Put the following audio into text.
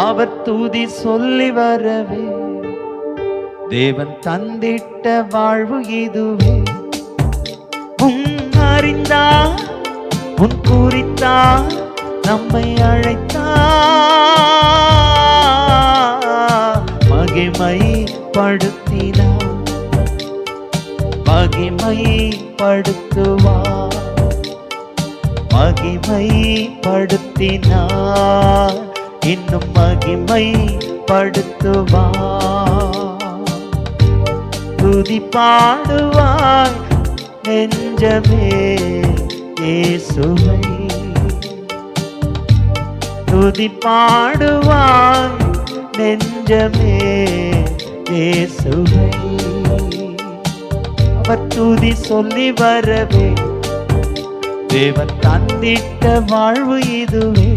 அவர் தூதி சொல்லி வரவே. தேவன் தந்திட்ட வாழ்வு இதுவே. உன் அறிந்தா உன் குறித்தா நம்மை அழைத்தா. மகிமை படுத்தினா மகிமை படுத்துவா மகிமை படுத்தினார் என்னும் மகிமை படுத்துவார். துதி பாடுவாய் நெஞ்சமே இயேசுவை. துதி பாடுவாய் நெஞ்சமே இயேசுவை. அவர் துதி சொல்லி வரவே தேவன் தந்திட்ட வாழ்வு இதுவே.